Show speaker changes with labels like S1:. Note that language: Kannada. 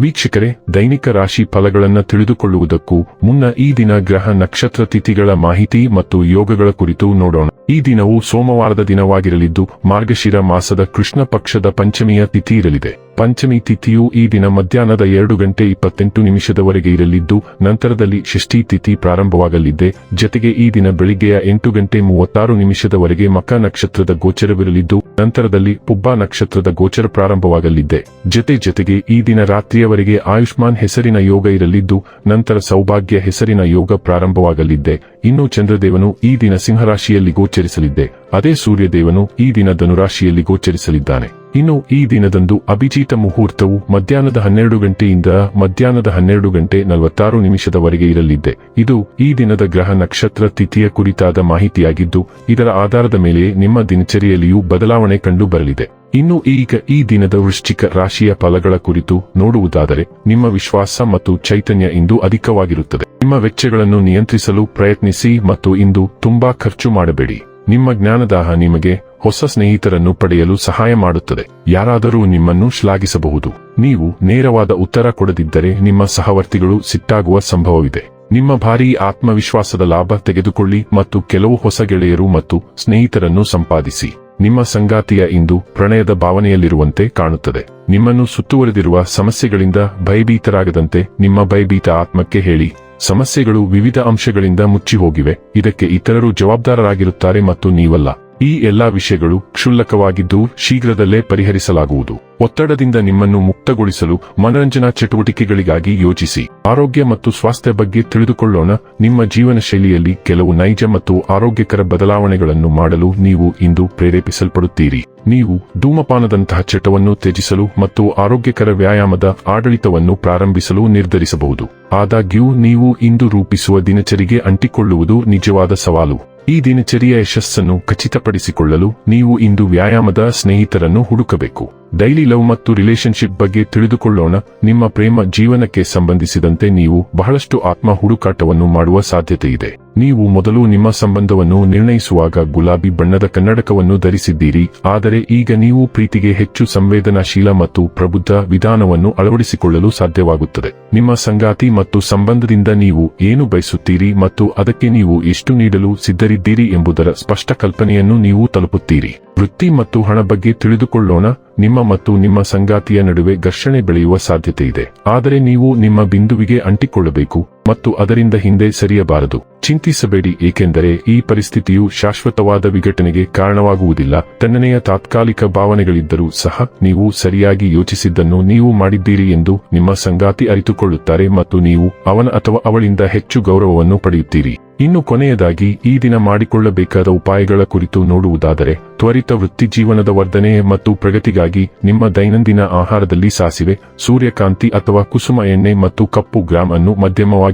S1: ವೀಕ್ಷಕರೇ, ದೈನಿಕ ರಾಶಿ ಫಲಗಳನ್ನು ತಿಳಿದುಕೊಳ್ಳುವುದಕ್ಕೂ ಮುನ್ನ ಈ ದಿನ ಗ್ರಹ ನಕ್ಷತ್ರ ತಿಥಿಗಳ ಮಾಹಿತಿ ಮತ್ತು ಯೋಗಗಳ ಕುರಿತು ನೋಡೋಣ. ಈ ದಿನವು ಸೋಮವಾರದ ದಿನವಾಗಿರಲಿದ್ದು, ಮಾರ್ಗಶಿರ ಮಾಸದ ಕೃಷ್ಣ ಪಕ್ಷದ ಪಂಚಮಿಯ ತಿಥಿ ಇರಲಿದೆ. ಪಂಚಮಿ ತಿಥಿಯು ಈ ದಿನ ಮಧ್ಯಾಹ್ನದ ಎರಡು ಗಂಟೆ ಇಪ್ಪತ್ತೆಂಟು ನಿಮಿಷದವರೆಗೆ ಇರಲಿದ್ದು, ನಂತರದಲ್ಲಿ ಷಷ್ಠಿ ತಿಥಿ ಪ್ರಾರಂಭವಾಗಲಿದೆ. ಜತೆಗೆ ಈ ದಿನ ಬೆಳಿಗ್ಗೆಯ ಎಂಟು ಗಂಟೆ ಮೂವತ್ತಾರು ನಿಮಿಷದವರೆಗೆ ಮಕ ನಕ್ಷತ್ರದ ಗೋಚರವಿರಲಿದ್ದು, ನಂತರದಲ್ಲಿ ಪುಬ್ಬ ನಕ್ಷತ್ರದ ಗೋಚರ ಪ್ರಾರಂಭವಾಗಲಿದೆ. ಜತೆ ಜತೆಗೆ ಈ ದಿನ ರಾತ್ರಿಯವರೆಗೆ ಆಯುಷ್ಮಾನ್ ಹೆಸರಿನ ಯೋಗ ಇರಲಿದ್ದು, ನಂತರ ಸೌಭಾಗ್ಯ ಹೆಸರಿನ ಯೋಗ ಪ್ರಾರಂಭವಾಗಲಿದೆ. ಇನ್ನು ಚಂದ್ರದೇವನು ಈ ದಿನ ಸಿಂಹರಾಶಿಯಲ್ಲಿ ಗೋಚರಿಸಲಿದೆ. ಅದೇ ಸೂರ್ಯದೇವನು ಈ ದಿನ ಧನುರಾಶಿಯಲ್ಲಿ ಗೋಚರಿಸಲಿದ್ದಾನೆ. ಇನ್ನು ಈ ದಿನದಂದು ಅಭಿಜಿತ ಮುಹೂರ್ತವು ಮಧ್ಯಾಹ್ನದ ಹನ್ನೆರಡು ಗಂಟೆಯಿಂದ ಮಧ್ಯಾಹ್ನದ ಹನ್ನೆರಡು ಗಂಟೆ ನಲವತ್ತಾರು ನಿಮಿಷದವರೆಗೆ ಇರಲಿದೆ ಇದು ಈ ದಿನದ ಗ್ರಹ ನಕ್ಷತ್ರ ತಿಥಿಯ ಕುರಿತಾದ ಮಾಹಿತಿಯಾಗಿದ್ದು, ಇದರ ಆಧಾರದ ಮೇಲೆ ನಿಮ್ಮ ದಿನಚರಿಯಲ್ಲಿಯೂ ಬದಲಾವಣೆ ಕಂಡು ಬರಲಿದೆ ಇನ್ನು ಈಗ ಈ ದಿನದ ವೃಶ್ಚಿಕ ರಾಶಿಯ ಫಲಗಳ ಕುರಿತು ನೋಡುವುದಾದರೆ, ನಿಮ್ಮ ವಿಶ್ವಾಸ ಮತ್ತು ಚೈತನ್ಯ ಇಂದು ಅಧಿಕವಾಗಿರುತ್ತದೆ. ನಿಮ್ಮ ವೆಚ್ಚಗಳನ್ನು ನಿಯಂತ್ರಿಸಲು ಪ್ರಯತ್ನಿಸಿ ಮತ್ತು ಇಂದು ತುಂಬಾ ಖರ್ಚು ಮಾಡಬೇಡಿ. ನಿಮ್ಮ ಜ್ಞಾನದಾಹ ನಿಮಗೆ ಹೊಸ ಸ್ನೇಹಿತರನ್ನು ಪಡೆಯಲು ಸಹಾಯ ಮಾಡುತ್ತದೆ. ಯಾರಾದರೂ ನಿಮ್ಮನ್ನು ಶ್ಲಾಘಿಸಬಹುದು. ನೀವು ನೇರವಾದ ಉತ್ತರ ಕೊಡದಿದ್ದರೆ ನಿಮ್ಮ ಸಹವರ್ತಿಗಳು ಸಿಟ್ಟಾಗುವ ಸಂಭವವಿದೆ. ನಿಮ್ಮ ಭಾರೀ ಆತ್ಮವಿಶ್ವಾಸದ ಲಾಭ ತೆಗೆದುಕೊಳ್ಳಿ ಮತ್ತು ಕೆಲವು ಹೊಸ ಗೆಳೆಯರು ಮತ್ತು ಸ್ನೇಹಿತರನ್ನು ಸಂಪಾದಿಸಿ. ನಿಮ್ಮ ಸಂಗಾತಿಯ ಇಂದು ಪ್ರಣಯದ ಭಾವನೆಯಲ್ಲಿರುವಂತೆ ಕಾಣುತ್ತದೆ. ನಿಮ್ಮನ್ನು ಸುತ್ತುವರೆದಿರುವ ಸಮಸ್ಯೆಗಳಿಂದ ಭಯಭೀತರಾಗದಂತೆ ನಿಮ್ಮ ಭಯಭೀತ ಆತ್ಮಕ್ಕೆ ಹೇಳಿ. ಸಮಸ್ಯೆಗಳು ವಿವಿಧ ಅಂಶಗಳಿಂದ ಮುಚ್ಚಿ ಹೋಗಿವೆ ಇದಕ್ಕೆ ಇತರರು ಜವಾಬ್ದಾರರಾಗಿರುತ್ತಾರೆ ಮತ್ತು ನೀವಲ್ಲ. ಈ ಎಲ್ಲಾ ವಿಷಯಗಳು ಕ್ಷುಲ್ಲಕವಾಗಿದ್ದು ಶೀಘ್ರದಲ್ಲೇ ಪರಿಹರಿಸಲಾಗುವುದು. ಒತ್ತಡದಿಂದ ನಿಮ್ಮನ್ನು ಮುಕ್ತಗೊಳಿಸಲು ಮನರಂಜನಾ ಚಟುವಟಿಕೆಗಳಿಗಾಗಿ ಯೋಚಿಸಿ. ಆರೋಗ್ಯ ಮತ್ತು ಸ್ವಾಸ್ಥ್ಯ ಬಗ್ಗೆ ತಿಳಿದುಕೊಳ್ಳೋಣ. ನಿಮ್ಮ ಜೀವನ ಶೈಲಿಯಲ್ಲಿ ಕೆಲವು ನೈಜ ಮತ್ತು ಆರೋಗ್ಯಕರ ಬದಲಾವಣೆಗಳನ್ನು ಮಾಡಲು ನೀವು ಇಂದು ಪ್ರೇರೇಪಿಸಲ್ಪಡುತ್ತೀರಿ. ನೀವು ಧೂಮಪಾನದಂತಹ ಚಟವನ್ನು ತ್ಯಜಿಸಲು ಮತ್ತು ಆರೋಗ್ಯಕರ ವ್ಯಾಯಾಮದ ಆಡಳಿತವನ್ನು ಪ್ರಾರಂಭಿಸಲು ನಿರ್ಧರಿಸಬಹುದು. ಆದಾಗ್ಯೂ, ನೀವು ಇಂದು ರೂಪಿಸುವ ದಿನಚರಿಗೆ ಅಂಟಿಕೊಳ್ಳುವುದು ನಿಜವಾದ ಸವಾಲು. ಈ ದಿನಚರಿಯ ಯಶಸ್ಸನ್ನು ಖಚಿತಪಡಿಸಿಕೊಳ್ಳಲು ನೀವು ಇಂದು ವ್ಯಾಯಾಮದ ಸ್ನೇಹಿತರನ್ನು ಹುಡುಕಬೇಕು. ಡೈಲಿ ಲವ್ ಮತ್ತು ರಿಲೇಶನ್ಶಿಪ್ ಬಗ್ಗೆ ತಿಳಿದುಕೊಳ್ಳೋಣ. ನಿಮ್ಮ ಪ್ರೇಮ ಜೀವನಕ್ಕೆ ಸಂಬಂಧಿಸಿದಂತೆ ನೀವು ಬಹಳಷ್ಟು ಆತ್ಮ ಹುಡುಕಾಟವನ್ನು ಮಾಡುವ ಸಾಧ್ಯತೆ ಇದೆ. ನೀವು ಮೊದಲು ನಿಮ್ಮ ಸಂಬಂಧವನ್ನು ನಿರ್ಣಯಿಸುವಾಗ ಗುಲಾಬಿ ಬಣ್ಣದ ಕನ್ನಡಕವನ್ನು ಧರಿಸಿದ್ದೀರಿ. ಆದರೆ ಈಗ ನೀವು ಪ್ರೀತಿಗೆ ಹೆಚ್ಚು ಸಂವೇದನಾಶೀಲ ಮತ್ತು ಪ್ರಬುದ್ಧ ವಿಧಾನವನ್ನು ಅಳವಡಿಸಿಕೊಳ್ಳಲು ಸಾಧ್ಯವಾಗುತ್ತದೆ. ನಿಮ್ಮ ಸಂಗಾತಿ ಮತ್ತು ಸಂಬಂಧದಿಂದ ನೀವು ಏನು ಬಯಸುತ್ತೀರಿ ಮತ್ತು ಅದಕ್ಕೆ ನೀವು ಎಷ್ಟು ನೀಡಲು ಸಿದ್ಧರಿದ್ದೀರಿ ಎಂಬುದರ ಸ್ಪಷ್ಟ ಕಲ್ಪನೆಯನ್ನು ನೀವು ತಲುಪುತ್ತೀರಿ. ವೃತ್ತಿ ಮತ್ತು ಹಣ ಬಗ್ಗೆ ತಿಳಿದುಕೊಳ್ಳೋಣ. ನಿಮ್ಮ ಮತ್ತು ನಿಮ್ಮ ಸಂಗಾತಿಯ ನಡುವೆ ಘರ್ಷಣೆ ಬೆಳೆಯುವ ಸಾಧ್ಯತೆ ಇದೆ. ಆದರೆ ನೀವು ನಿಮ್ಮ ಬಿಂದುವಿಗೆ ಅಂಟಿಕೊಳ್ಳಬೇಕು. ಮತ್ತು ಅದರಿಂದ ಹಿಂದೆ ಸರಿಯಬಾರದು. ಚಿಂತಿಸಬೇಡಿ, ಏಕೆಂದರೆ ಈ ಪರಿಸ್ಥಿತಿಯು ಶಾಶ್ವತವಾದ ವಿಘಟನೆಗೆ ಕಾರಣವಾಗುವುದಿಲ್ಲ. ತನ್ನನೆಯ ತಾತ್ಕಾಲಿಕ ಭಾವನೆಗಳಿದ್ದರೂ ಸಹ ನೀವು ಸರಿಯಾಗಿ ಯೋಚಿಸಿದ್ದನ್ನು ನೀವು ಮಾಡಿದ್ದೀರಿ ಎಂದು ನಿಮ್ಮ ಸಂಗಾತಿ ಅರಿತುಕೊಳ್ಳುತ್ತಾರೆ ಮತ್ತು ನೀವು ಅವನ ಅಥವಾ ಅವಳಿಂದ ಹೆಚ್ಚು ಗೌರವವನ್ನು ಪಡೆಯುತ್ತೀರಿ. ಇನ್ನು ಕೊನೆಯದಾಗಿ, ಈ ದಿನ ಮಾಡಿಕೊಳ್ಳಬೇಕಾದ ಉಪಾಯಗಳ ಕುರಿತು ನೋಡುವುದಾದರೆ, ತ್ವರಿತ ವೃತ್ತಿ ಜೀವನದ ವರ್ಧನೆ ಮತ್ತು ಪ್ರಗತಿಗಾಗಿ ನಿಮ್ಮ ದೈನಂದಿನ ಆಹಾರದಲ್ಲಿ ಸಾಸಿವೆ, ಸೂರ್ಯಕಾಂತಿ ಅಥವಾ ಕುಸುಮ ಎಣ್ಣೆ ಮತ್ತು ಕಪ್ಪು ಗ್ರಾಮ್ ಅನ್ನು ಮಧ್ಯಮವಾಗಿ